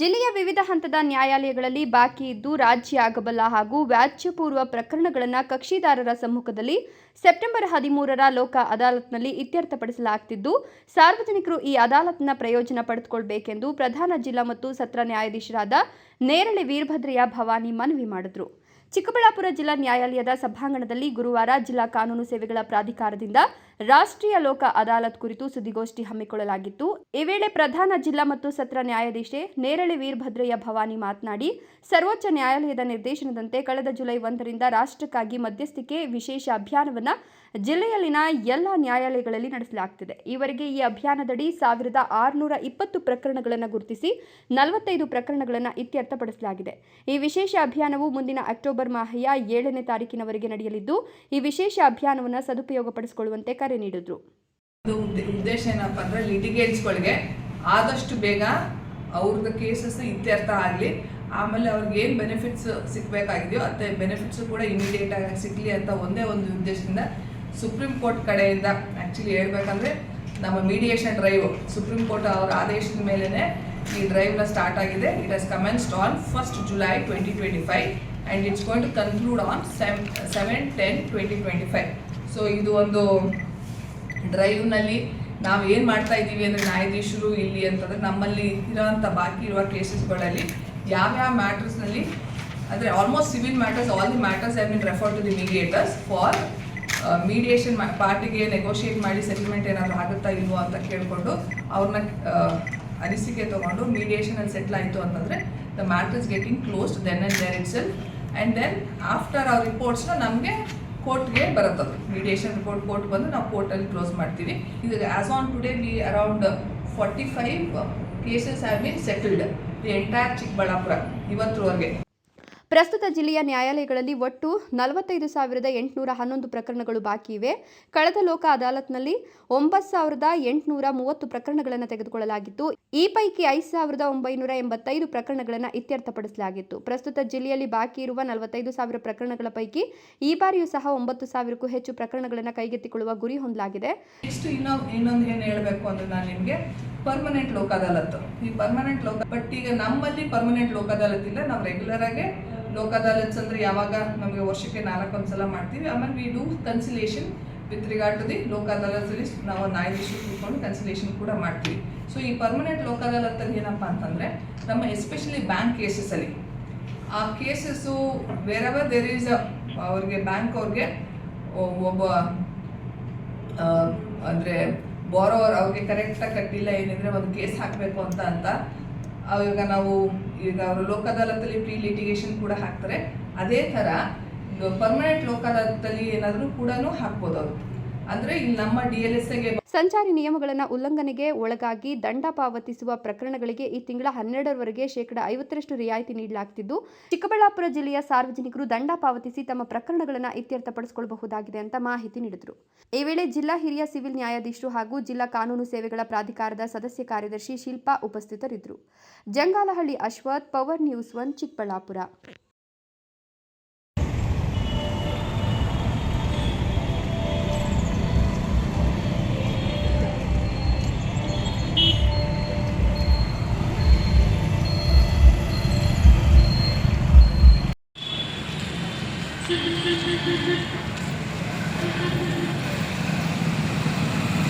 ಜಿಲ್ಲೆಯ ವಿವಿಧ ಹಂತದ ನ್ಯಾಯಾಲಯಗಳಲ್ಲಿ ಬಾಕಿ ಇದ್ದು ರಾಜ್ಯ ಆಗಬಲ್ಲ ಹಾಗೂ ವ್ಯಾಜ್ಯಪೂರ್ವ ಪ್ರಕರಣಗಳನ್ನು ಕಕ್ಷಿದಾರರ ಸಮ್ಮುಖದಲ್ಲಿ ಸೆಪ್ಟೆಂಬರ್ ಹದಿಮೂರರ ಲೋಕ ಅದಾಲತ್ನಲ್ಲಿ ಇತ್ಯರ್ಥಪಡಿಸಲಾಗುತ್ತಿದ್ದು ಸಾರ್ವಜನಿಕರು ಈ ಅದಾಲತ್ನ ಪ್ರಯೋಜನ ಪಡೆದುಕೊಳ್ಬೇಕೆಂದು ಪ್ರಧಾನ ಜಿಲ್ಲಾ ಮತ್ತು ಸತ್ರ ನ್ಯಾಯಾಧೀಶರಾದ ನೇರಳೆ ವೀರಭದ್ರಯ್ಯ ಭವಾನಿ ಮನವಿ ಮಾಡಿದರು. ಚಿಕ್ಕಬಳ್ಳಾಪುರ ಜಿಲ್ಲಾ ನ್ಯಾಯಾಲಯದ ಸಭಾಂಗಣದಲ್ಲಿ ಗುರುವಾರ ಜಿಲ್ಲಾ ಕಾನೂನು ಸೇವೆಗಳ ಪ್ರಾಧಿಕಾರದಿಂದ ರಾಷ್ಟ್ರೀಯ ಲೋಕ ಅದಾಲತ್ ಕುರಿತು ಸುದ್ದಿಗೋಷ್ಠಿ ಹಮ್ಮಿಕೊಳ್ಳಲಾಗಿತ್ತು. ಈ ವೇಳೆ ಪ್ರಧಾನ ಜಿಲ್ಲಾ ಮತ್ತು ಸತ್ರ ನ್ಯಾಯಾಧೀಶೆ ನೇರಳೆ ವೀರಭದ್ರಯ್ಯ ಭವಾನಿ ಮಾತನಾಡಿ, ಸರ್ವೋಚ್ಚ ನ್ಯಾಯಾಲಯದ ನಿರ್ದೇಶನದಂತೆ ಕಳೆದ ಜುಲೈ ಒಂದರಿಂದ ರಾಷ್ಟ್ರಕ್ಕಾಗಿ ಮಧ್ಯಸ್ಥಿಕೆ ವಿಶೇಷ ಅಭಿಯಾನವನ್ನು ಜಿಲ್ಲೆಯಲ್ಲಿನ ಎಲ್ಲ ನ್ಯಾಯಾಲಯಗಳಲ್ಲಿ ನಡೆಸಲಾಗುತ್ತಿದೆ ಈವರೆಗೆ ಈ ಅಭಿಯಾನದಡಿ ಸಾವಿರದ ಆರುನೂರ ಇಪ್ಪತ್ತು ಪ್ರಕರಣಗಳನ್ನು ಗುರುತಿಸಿ ನಲವತ್ತೈದು ಪ್ರಕರಣಗಳನ್ನು ಇತ್ಯರ್ಥಪಡಿಸಲಾಗಿದೆ. ಈ ವಿಶೇಷ ಅಭಿಯಾನವು ಮುಂದಿನ ಅಕ್ಟೋಬರ್ ಮಾಹೆಯ ಏಳನೇ ತಾರೀಕಿನವರೆಗೆ ನಡೆಯಲಿದ್ದು, ಈ ವಿಶೇಷ ಅಭಿಯಾನವನ್ನು ಸದುಪಯೋಗಪಡಿಸಿಕೊಳ್ಳುವಂತೆ ಕರೆ ನೀಡಿದರು. ನೀಡಿದ್ರು ಉದ್ದೇಶ ಏನಪ್ಪ ಅಂದ್ರೆ ಲಿಟಿಗೇಟ್ಸ್ಗಳಿಗೆ ಆದಷ್ಟು ಬೇಗ ಅವ್ರದ್ದು ಕೇಸಸ್ ಇತ್ಯರ್ಥ ಆಗಲಿ. ಆಮೇಲೆ ಅವ್ರಿಗೆ ಏನು ಬೆನಿಫಿಟ್ಸ್ ಸಿಗಬೇಕಾಗಿದೆಯೋ ಅದೇ ಬೆನಿಫಿಟ್ಸ್ ಕೂಡ ಇಮಿಡಿಯೇಟ್ ಆಗಿ ಸಿಗಲಿ ಅಂತ ಒಂದೇ ಒಂದು ಉದ್ದೇಶದಿಂದ ಸುಪ್ರೀಂ ಕೋರ್ಟ್ ಕಡೆಯಿಂದ ಆ್ಯಕ್ಚುಲಿ ಹೇಳ್ಬೇಕಂದ್ರೆ ನಮ್ಮ ಮೀಡಿಯೇಷನ್ ಡ್ರೈವ್ ಸುಪ್ರೀಂ ಕೋರ್ಟ್ ಅವರ ಆದೇಶದ ಮೇಲೇ ಈ ಡ್ರೈವ್ನ ಸ್ಟಾರ್ಟ್ ಆಗಿದೆ. It has commenced on first July twenty twenty five and it's going to conclude on sem seven ten twenty twenty five so ಇದು ಒಂದು ಡ್ರೈವ್ನಲ್ಲಿ ನಾವು ಏನು ಮಾಡ್ತಾ ಇದ್ದೀವಿ ಅಂದರೆ ನ್ಯಾಯಾಧೀಶರು ಇಲ್ಲಿ ಅಂತಂದರೆ ನಮ್ಮಲ್ಲಿ ಇರೋವಂಥ ಬಾಕಿ ಇರುವ ಕೇಸಸ್ಗಳಲ್ಲಿ ಯಾವ್ಯಾವ ಮ್ಯಾಟ್ರಸ್ನಲ್ಲಿ ಅಂದರೆ almost civil matters all the matters I mean refer to the mediators for mediation ಪಾರ್ಟಿಗೆ ನೆಗೋಷಿಯೇಟ್ ಮಾಡಿ ಸೆಟಲ್ಮೆಂಟ್ ಏನಾದರೂ ಆಗುತ್ತಾ ಇಲ್ವೋ ಅಂತ ಕೇಳಿಕೊಂಡು ಅವ್ರನ್ನ ಅನಿಸಿಕೆ ತೊಗೊಂಡು ಮೀಡಿಯೇಷನಲ್ಲಿ ಸೆಟ್ಲ್ ಆಯಿತು ಅಂತಂದರೆ the matters getting closed then and there it's and then after ಅವ್ರ ರಿಪೋರ್ಟ್ಸ್ನ ನಮಗೆ ಕೋರ್ಟ್ಗೆ ಬರುತ್ತದು. ಮೀಡಿಯೇಷನ್ ರಿಪೋರ್ಟ್ ಕೋರ್ಟ್ ಬಂದು ನಾವು ಕೋರ್ಟಲ್ಲಿ ಕ್ಲೋಸ್ ಮಾಡ್ತೀವಿ. ಇದು as on today we around forty five cases have been settled the entire Chikkaballapur ಇವತ್ತರವರೆಗೆ. ಪ್ರಸ್ತುತ ಜಿಲ್ಲೆಯ ನ್ಯಾಯಾಲಯಗಳಲ್ಲಿ ಒಟ್ಟು ನಲವತ್ತೈದು ಸಾವಿರದ ಎಂಟುನೂರ ಹನ್ನೊಂದು ಪ್ರಕರಣಗಳು ಬಾಕಿ ಇವೆ. ಕಳೆದ ಲೋಕ ಅದಾಲತ್ನಲ್ಲಿ ಒಂಬತ್ತು ಸಾವಿರದ ಎಂಟುನೂರ ಮೂವತ್ತು ಪ್ರಕರಣಗಳನ್ನು ತೆಗೆದುಕೊಳ್ಳಲಾಗಿತ್ತು. ಈ ಪೈಕಿ ಐದು ಸಾವಿರದ ಒಂಬೈನೂರ ಎಂಬತ್ತೈದು ಪ್ರಕರಣಗಳನ್ನು ಇತ್ಯರ್ಥಪಡಿಸಲಾಗಿತ್ತು. ಪ್ರಸ್ತುತ ಜಿಲ್ಲೆಯಲ್ಲಿ ಬಾಕಿ ಇರುವ ನಲವತ್ತೈದು ಸಾವಿರ ಪ್ರಕರಣಗಳ ಪೈಕಿ ಈ ಬಾರಿಯೂ ಸಹ ಒಂಬತ್ತು ಸಾವಿರಕ್ಕೂ ಹೆಚ್ಚು ಪ್ರಕರಣಗಳನ್ನು ಕೈಗೆತ್ತಿಕೊಳ್ಳುವ ಗುರಿ ಹೊಂದಲಾಗಿದೆ. ಪರ್ಮನೆಂಟ್ ಲೋಕ ಅದಾಲತ್ ಈ ಪರ್ಮನೆಂಟ್ ಲೋಕ ಬಟ್ ಈಗ ನಮ್ಮಲ್ಲಿ ಪರ್ಮನೆಂಟ್ ಲೋಕ ಅದಾಲತ್ ಇಲ್ಲ ನಾವು ರೆಗ್ಯುಲರ್ ಆಗಿ ಲೋಕ ಅದಾಲತ್ಸ್ ಅಂದ್ರೆ ಯಾವಾಗ ನಮಗೆ ವರ್ಷಕ್ಕೆ ನಾಲ್ಕೊಂದು ಸಲ ಮಾಡ್ತೀವಿ. ಆಮೇಲೆ we do conciliation with regard to the Lok ಅದಾಲತ್ಸಲ್ಲಿ ನಾವು ನ್ಯಾಯಾಧೀಶರು ಕೂತ್ಕೊಂಡು ಕನ್ಸಿಲೇಷನ್ ಕೂಡ ಮಾಡ್ತೀವಿ. ಸೊ ಈ ಪರ್ಮನೆಂಟ್ ಲೋಕ ಅದಾಲತ್ತಲ್ಲಿ ಏನಪ್ಪ ಅಂತಂದರೆ, ನಮ್ಮ ಎಸ್ಪೆಷಲಿ ಬ್ಯಾಂಕ್ ಕೇಸಸಲ್ಲಿ ಆ ಕೇಸಸ್ಸು ವೇರೆವರ್ ದೇರ್ ಈಸ್ ಅವ್ರಿಗೆ ಬ್ಯಾಂಕ್ ಅವ್ರಿಗೆ ಒಬ್ಬ ಅಂದರೆ ಬಾರೋವರ್ ಅವ್ರಿಗೆ ಕರೆಕ್ಟಾಗಿ ಕಟ್ಟಿಲ್ಲ ಏನಿದ್ರೆ ಒಂದು ಕೇಸ್ ಹಾಕಬೇಕು ಅಂತ ಅಂತ, ಅವಾಗ ನಾವು ಈಗ ಅವರು ಲೋಕ ಅದಾಲತ್ತಲ್ಲಿ ಪ್ರೀ ಲಿಟಿಗೇಷನ್ ಕೂಡ ಹಾಕ್ತಾರೆ. ಅದೇ ಥರ ಪರ್ಮನೆಂಟ್ ಲೋಕ ಅದಾಲತ್ತಲ್ಲಿ ಏನಾದರೂ ಕೂಡ ಹಾಕ್ಬೋದು ಅವರು. ಅಂದರೆ ನಮ್ಮ ಡಿ ಎಗೆ ಸಂಚಾರಿ ನಿಯಮಗಳನ್ನು ಉಲ್ಲಂಘನೆಗೆ ಒಳಗಾಗಿ ದಂಡ ಪಾವತಿಸುವ ಪ್ರಕರಣಗಳಿಗೆ ಈ ತಿಂಗಳ ಹನ್ನೆರಡರವರೆಗೆ ಶೇಕಡ ಐವತ್ತರಷ್ಟು ರಿಯಾಯಿತಿ ನೀಡಲಾಗ್ತಿದ್ದು. ಚಿಕ್ಕಬಳ್ಳಾಪುರ ಜಿಲ್ಲೆಯ ಸಾರ್ವಜನಿಕರು ದಂಡ ಪಾವತಿಸಿ ತಮ್ಮ ಪ್ರಕರಣಗಳನ್ನು ಇತ್ಯರ್ಥಪಡಿಸಿಕೊಳ್ಳಬಹುದಾಗಿದೆ ಅಂತ ಮಾಹಿತಿ ನೀಡಿದರು. ಈ ವೇಳೆ ಜಿಲ್ಲಾ ಹಿರಿಯ ಸಿವಿಲ್ ನ್ಯಾಯಾಧೀಶರು ಹಾಗೂ ಜಿಲ್ಲಾ ಕಾನೂನು ಸೇವೆಗಳ ಪ್ರಾಧಿಕಾರದ ಸದಸ್ಯ ಕಾರ್ಯದರ್ಶಿ ಶಿಲ್ಪಾ ಉಪಸ್ಥಿತರಿದ್ದರು. Jangalahalli Ashwath, power news one, Chikkaballapur. Thank you.